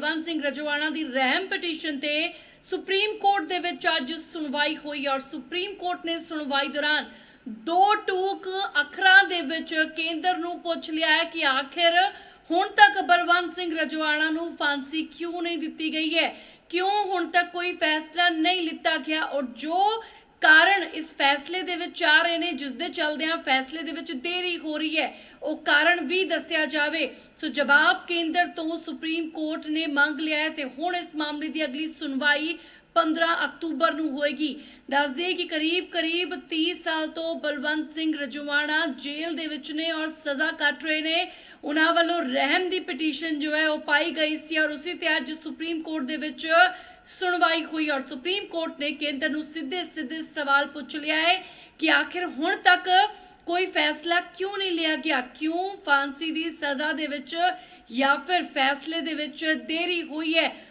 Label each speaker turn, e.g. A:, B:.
A: ਬਲਵੰਤ ਸਿੰਘ ਰਜਵਾਣਾ ਦੀ ਰਹਿਮ ਪਟੀਸ਼ਨ ਤੇ ਸੁਪਰੀਮ ਕੋਰਟ ਦੇ ਵਿੱਚ ਅੱਜ ਸੁਣਵਾਈ ਹੋਈ ਔਰ ਸੁਪਰੀਮ ਕੋਰਟ ਨੇ ਸੁਣਵਾਈ ਦੌਰਾਨ ਦੋ ਟੂਕ ਅੱਖਰਾਂ ਦੇ ਵਿੱਚ ਕੇਂਦਰ ਨੂੰ ਪੁੱਛ ਲਿਆ ਹੈ ਕਿ ਆਖਿਰ ਹੁਣ ਤੱਕ ਬਲਵੰਤ ਸਿੰਘ ਰਜਵਾਣਾ ਨੂੰ ਫਾਂਸੀ ਕਿਉਂ ਨਹੀਂ ਦਿੱਤੀ ਗਈ ਹੈ? ਕਿਉਂ ਹੁਣ ਤੱਕ ਕੋਈ ਫੈਸਲਾ ਨਹੀਂ ਲਿੱਤਾ ਗਿਆ? ਔਰ ਜੋ ਕਾਰਨ ਫੈਸਲੇ ਦੇ ਵਿੱਚ ਆ ਰਹੇ ਨੇ, ਜਿਸ ਦੇ ਚੱਲਦਿਆਂ ਫੈਸਲੇ ਦੇ ਵਿੱਚ ਦੇਰੀ ਹੋ ਰਹੀ ਹੈ। ਉਹ ਕਾਰਨ ਵੀ ਦੱਸਿਆ ਜਾਵੇ, ਸੋ ਜਵਾਬ ਕੇਂਦਰ ਤੋਂ ਸੁਪਰੀਮ ਕੋਰਟ ਨੇ ਮੰਗ ਲਿਆ ਹੈ ਤੇ ਹੁਣ ਇਸ ਮਾਮਲੇ ਦੀ ਅਗਲੀ ਸੁਣਵਾਈ 15 ਅਕਤੂਬਰ ਨੂੰ ਹੋਏਗੀ। ਦੱਸ ਦਈਏ ਕਿ ਕਰੀਬ ਕਰੀਬ 30 ਸਾਲ ਤੋਂ ਬਲਵੰਤ ਸਿੰਘ ਰਜਵਾਣਾ ਜੇਲ੍ਹ ਦੇ ਵਿੱਚ ਨੇ ਔਰ ਸਜ਼ਾ ਕੱਟ ਰਹੇ ਨੇ। ਉਹਨਾਂ ਵੱਲੋਂ ਰਹਿਮ ਦੀ ਪਟੀਸ਼ਨ ਜੋ ਹੈ ਉਹ ਪਾਈ ਗਈ ਸੀ ਔਰ ਉਸੇ ਤੇ ਅੱਜ ਸੁਪਰੀਮ ਕੋਰਟ ਦੇ ਵਿੱਚ ਸੁਣਵਾਈ ਹੋਈ ਔਰ ਸੁਪਰੀਮ ਕੋਰਟ ਨੇ ਕੇਂਦਰ ਨੂੰ ਸਿੱਧੇ ਸਿੱਧੇ ਸਵਾਲ ਪੁੱਛ ਲਿਆ ਹੈ ਕਿ ਆਖਿਰ ਹੁਣ ਤੱਕ ਕੋਈ ਫੈਸਲਾ ਕਿਉਂ ਨਹੀਂ ਲਿਆ ਗਿਆ? ਕਿਉਂ ਫਾਂਸੀ ਦੀ ਸਜ਼ਾ ਦੇ ਵਿੱਚ ਜਾਂ ਫਿਰ ਫੈਸਲੇ ਦੇ ਵਿੱਚ ਦੇਰੀ ਹੋਈ ਹੈ?